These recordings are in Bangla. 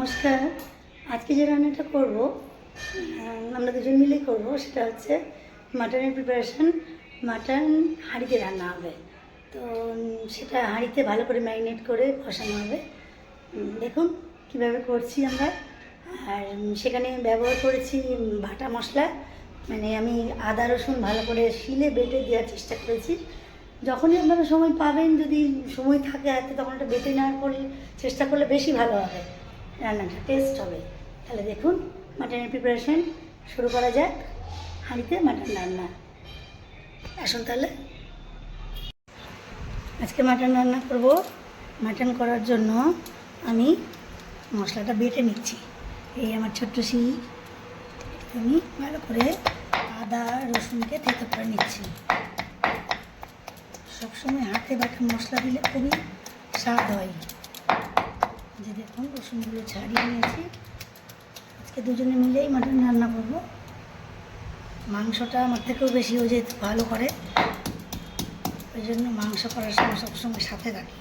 নমস্কার। আজকে যে রান্নাটা করব আমরা দুজন মিলেই করব, সেটা হচ্ছে মাটনের প্রিপারেশন মাটন হাঁড়িতে রান্না হবে। তো সেটা হাঁড়িতে ভালো করে ম্যারিনেট করে কষানো হবে। দেখুন কীভাবে করছি আমরা। আর সেখানে ব্যবহার করেছি ভাটা মশলা। মানে আমি আদা, রসুন ভালো করে শিলে বেটে দেওয়ার চেষ্টা করেছি। যখনই আপনারা সময় পাবেন, যদি সময় থাকে হাতে তখন একটা বেটে নেওয়ার করলে চেষ্টা করলে বেশি ভালো হবে। রান্নাটা টেস্ট হবে। তাহলে দেখুন মাটনের প্রিপারেশন শুরু করা যাক। হাঁড়িতে মাটন রান্না। আসুন তাহলে। আজকে মাটন রান্না করব। মাটন করার জন্য আমি মশলাটা বেটে নিচ্ছি। এই আমার ছোট্ট শিল। আমি ভালো করে আদা, রসুনকে থেতো করে নিচ্ছি। সবসময় হাতে বাটা মশলা দিলে খুবই স্বাদ হয়। যে দেখুন, রসুনগুলো ছাড়িয়ে নিয়েছি। আজকে দুজনে মিলেই মাটন রান্না করব। মাংসটা আমার থেকেও বেশি ও যেহেতু ভালো করে। ওই জন্য মাংস করার সময় সবসময় সাথে রাখি।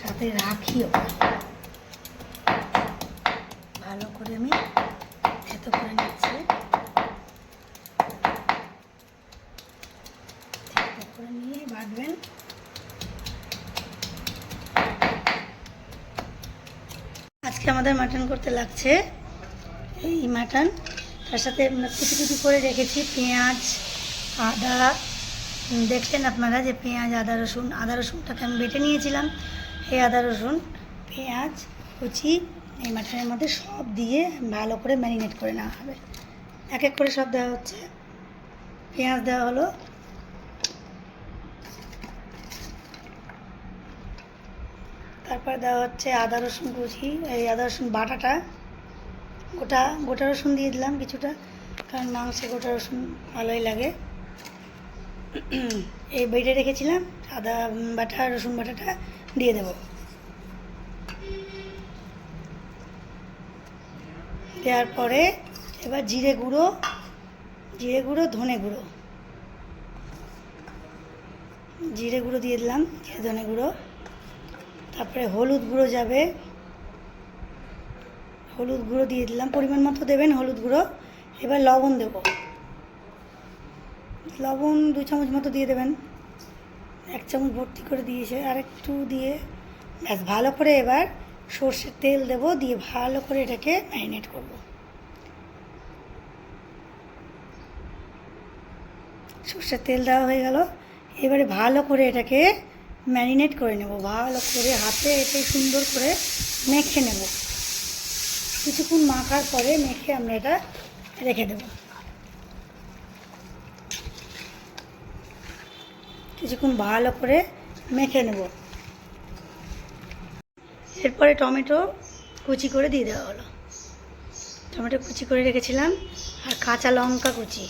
সাথে রাখিও ভালো করে আমি এত করে নিচ্ছি থেতো করে নিয়ে বাটবেন আজকে আমাদের মাটন করতে লাগছে। এই মাটন, তার সাথে কুচি কুচি করে রেখেছি পেঁয়াজ, আদা। দেখলেন আপনারা যে পেঁয়াজ, আদা, রসুন, আদা, রসুনটাকে আমি বেটে নিয়েছিলাম। এই আদা, রসুন, পেঁয়াজ, কুচি, এই মাটনের মধ্যে সব দিয়ে ভালো করে ম্যারিনেট করে নেওয়া হবে। এক এক করে সব দেওয়া হচ্ছে। পেঁয়াজ দেওয়া হলো তারপর দেওয়া হচ্ছে আদা, রসুন কুচি, এই আদা, রসুন বাটাটা। গোটা গোটা রসুন দিয়ে দিলাম কিছুটা, কারণ মাংসে গোটা রসুন ভালোই লাগে। এই বেটে রেখেছিলাম, আদা বাটা, রসুন বাটাটা দিয়ে দেব। দেওয়ার পরে এবার জিরে গুঁড়ো জিরে গুঁড়ো, ধনে গুঁড়ো। জিরে গুঁড়ো দিয়ে দিলাম, ধনে গুঁড়ো। তারপরে হলুদ গুঁড়ো যাবে। হলুদ গুঁড়ো দিয়ে দিলাম, পরিমাণ মতো দেবেন হলুদ গুঁড়ো। এবার লবণ দেব। লবণ দু চামচ মতো দিয়ে দেবেন। এক চামচ ভর্তি করে দিয়েছে, আর একটু দিয়ে ব্যাস, ভালো করে এবার সর্ষের তেল দেব, দিয়ে ভালো করে এটাকে ম্যারিনেট করব। সর্ষের তেল দেওয়া হয়ে গেল। এবারে ভালো করে এটাকে ম্যারিনেট করে নেব, ভালো করে হাতে এটাকে সুন্দর করে মেখে নেব। কিছুক্ষণ মাখার পরে মেখে আমরা এটা রেখে দেব। কিছুক্ষণ ভালো করে মেখে নেব। এরপরে টমেটো কুচি করে দিয়ে দেওয়া হলো। টমেটো কুচি করে রেখেছিলাম, আর কাঁচা লঙ্কা কুচি।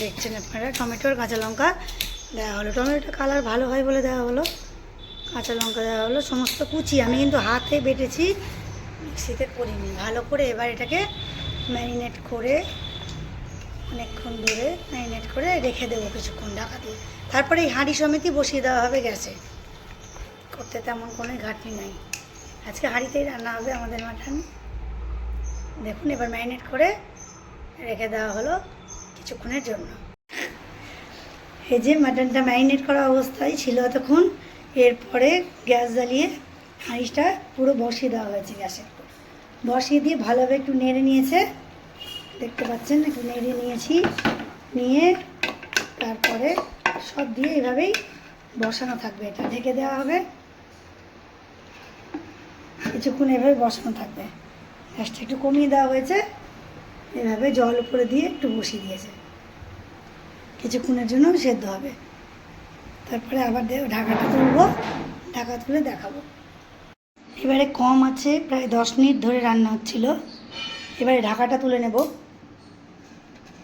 দেখছেন আপনারা টমেটো আর কাঁচা লঙ্কা দেওয়া হলো। টমেটোটা কালার ভালো হয় বলে দেওয়া হলো। কাঁচা লঙ্কা দেওয়া হলো। সমস্ত কুচি আমি কিন্তু হাতে বেটেছি। মিক্সিতে করিনি। ভালো করে এবার এটাকে ম্যারিনেট করে অনেকক্ষণ ধরে ম্যারিনেট করে রেখে দেবো কিছুক্ষণ ঢাকা দিয়ে তারপরে এই হাঁড়ি সমেতই বসিয়ে দেওয়া হবে গ্যাসে। করতে তেমন কোনো ঘাটতি নাই। আজকে হাঁড়িতেই রান্না হবে আমাদের মাটন। দেখুন, এবার ম্যারিনেট করে রেখে দেওয়া হলো কিছুক্ষণের জন্য। যে মাটনটা ম্যারিনেট করা অবস্থায় ছিল এতক্ষণ। এরপরে গ্যাস জ্বালিয়ে হাঁড়িটা পুরো বসিয়ে দেওয়া হয়েছে গ্যাসে। বসিয়ে দিয়ে ভালোভাবে একটু নেড়ে নিয়েছে। দেখতে পাচ্ছেন, একটু নেড়ে নিয়েছি। নিয়ে তারপরে সব দিয়ে এভাবেই বসানো থাকবে। এটা ঢেকে দেওয়া হবে। কিছুক্ষণ এভাবে বসানো থাকবে। গ্যাসটা একটু কমিয়ে দেওয়া হয়েছে। এভাবে জল উপরে দিয়ে একটু বসিয়ে দিয়েছে। কিছুক্ষণের জন্য সেদ্ধ হবে। তারপরে আবার ঢাকাটা তুলবো, ঢাকা তুলে দেখাবো। এবারে কম আছে, প্রায় দশ মিনিট ধরে রান্না হচ্ছিল। এবারে ঢাকাটা তুলে নেব।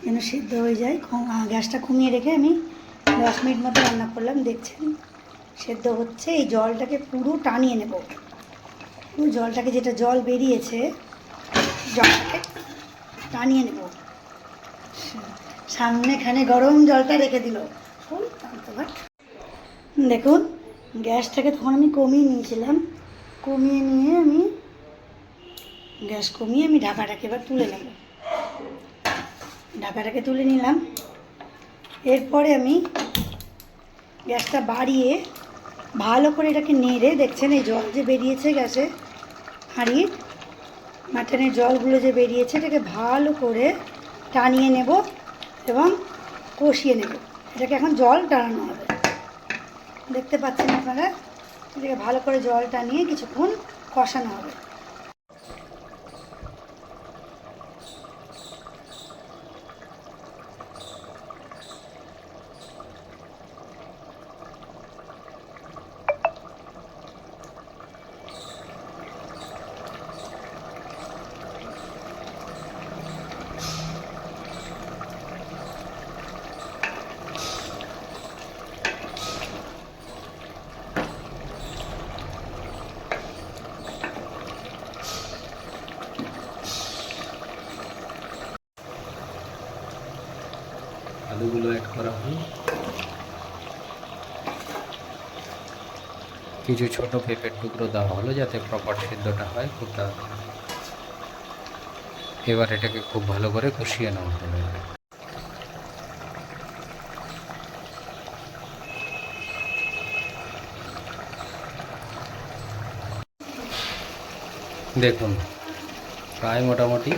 যেন সিদ্ধ হয়ে যায়। গ্যাসটা কমিয়ে রেখে আমি দশ মিনিট মতো রান্না করলাম। দেখছেন? সেদ্ধ হচ্ছে। এই জলটাকে পুরো টানিয়ে নেব। পুরো জলটাকে যেটা জল বেরিয়েছে, জলটাকে টানিয়ে নেব। সামনেখানে গরম জলটা রেখে দিল। দেখুন, গ্যাসটাকে তখন আমি কমিয়ে নিয়েছিলাম। কমিয়ে নিয়ে আমি, গ্যাস কমিয়ে আমি ঢাকাটাকে এবার তুলে নেব। ঢাকাটাকে তুলে নিলাম। এরপরে আমি গ্যাসটা বাড়িয়ে ভালো করে এটাকে নেড়ে, দেখছেন এই জল যে বেরিয়েছে গ্যাসে হাঁড়ির মাটনের জলগুলো যে বেরিয়েছে, এটাকে ভালো করে টানিয়ে নেব। এবং কষিয়ে নেব। এটাকে এখন জল টানানো হবে। দেখতে পাচ্ছেন আপনারা? এটাকে ভালো করে জলটা নিয়ে কিছুক্ষণ কষানো হবে। আলুগুলো অ্যাড করা হলো। কিছু ছোট পেঁপের টুকরো দেওয়া হলো যাতে প্রপার সিদ্ধটা হয় খুব তাড়াতাড়ি এবার এটাকে খুব ভালো করে কষিয়ে নেওয়া হবে দেখুন, প্রায় মোটামুটি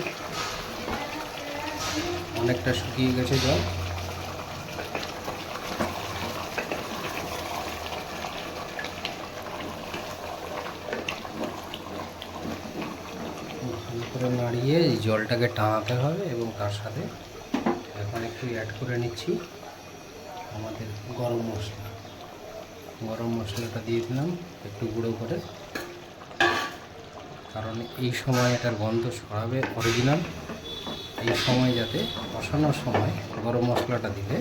অনেকটা শুকিয়ে গেছে জল। করে নাড়িয়ে জলটাকে টানাতে হবে এবং তার সাথে এখন একটু অ্যাড করে নিচ্ছি আমাদের গরম মশলা। গরম মশলাটা দিয়ে দিলাম একটু গুঁড়ো করে। কারণ এই সময় এটার গন্ধ ছড়াবে অরিজিনাল এই সময় যাতে কষানোর সময় গরম মশলাটা দিলে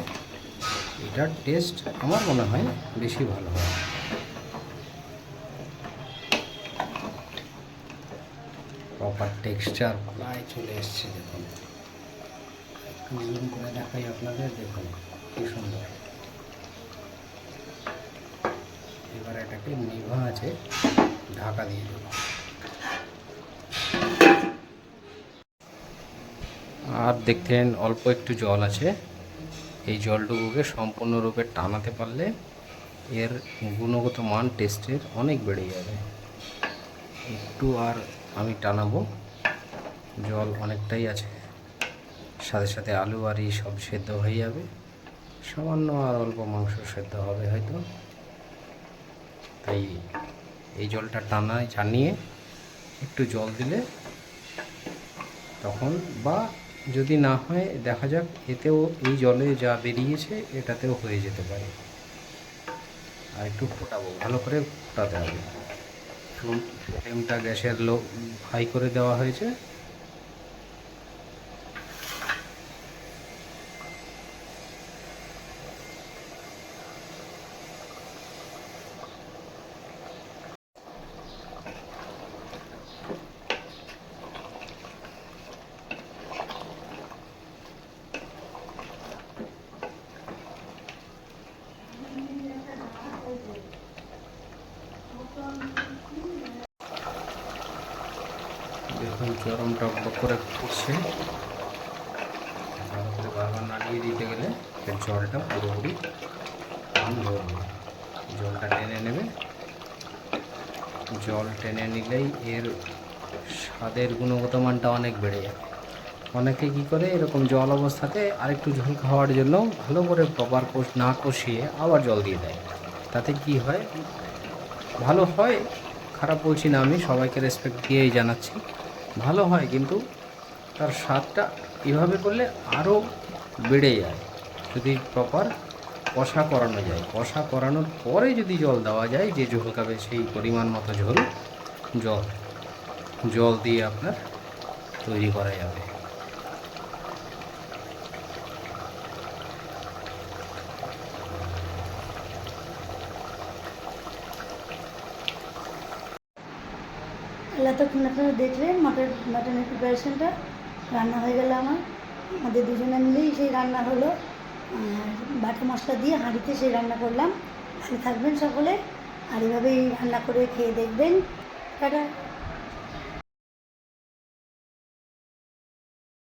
এটার টেস্ট আমার মনে হয় বেশি ভালো হয়। প্রপার টেক্সচার প্রায় চলে এসছে দেখুন। করে দেখাই আপনাদের, দেখুন কি সুন্দর। এবার এটাকে নিভা আছে ঢাকা দিয়ে দেবো। আর দেখতেন অল্প একটু জল আছে। এই জলটুকুকে সম্পূর্ণরূপে টানাতে পারলে এর গুণগত মান টেস্টের অনেক বেড়ে যাবে। একটু আর আমি টানাবো। জল অনেকটাই আছে। সাথে সাথে আলু আর সব সেদ্ধ হয়ে যাবে। সামান্য আর অল্প মাংস সেদ্ধ হবে হয়তো। তাই এই জলটা টানায় জানিয়ে একটু জল দিলে তখন বা যদি না হয়, দেখা যাক, এতেও এই জলে যা বেরিয়েছে, এটাতেও হয়ে যেতে পারে। আর একটু ফোটাবো, ভালো করে ফোটাতে হবে। ফ্লুম- ফ্লেমটা গ্যাসের লো হাই করে দেওয়া হয়েছে। চরম টকবক করে ফুটছে ভালো বারবার নাড়িয়ে দিতে গেলে এর জলটা পুরোপুরি কম ধরবে জলটা টেনে নেবে। জল টেনে নিলেই এর স্বাদের গুণগত মানটা অনেক বেড়ে যাবে। অনেকে কী করে, এরকম জল অবস্থাতে আরেকটু ঝোল খাওয়ার জন্য ভালো করে প্রপার কোষ না কষিয়ে আবার জল দিয়ে দেয়। তাতে কি হয়? ভালো হয়, খারাপ বলছি না আমি, সবাইকে রেসপেক্ট দিয়েই জানাচ্ছি। ভালো হয়, কিন্তু তার স্বাদটা এভাবে করলে আরও বেড়ে যায়। যদি প্রপার কষা করানো যায়। কষা করানোর পরে যদি জল দেওয়া যায়, যে ঝোল খাবে সেই পরিমাণ মতো ঝোল, জল জল দিয়ে আপনার তৈরি করা যাবে। এতক্ষণ আপনারা দেখলেন মাটন, মাটনের প্রিপারেশনটা রান্না হয়ে গেল আমার। আমাদের দুজনে মিলেই সেই রান্না হলো। আর বাটা মশলা দিয়ে হাঁড়িতে সেই রান্না করলাম। ভালো থাকবেন সকলে। আর এভাবেই রান্না করে খেয়ে দেখবেন। টাটা।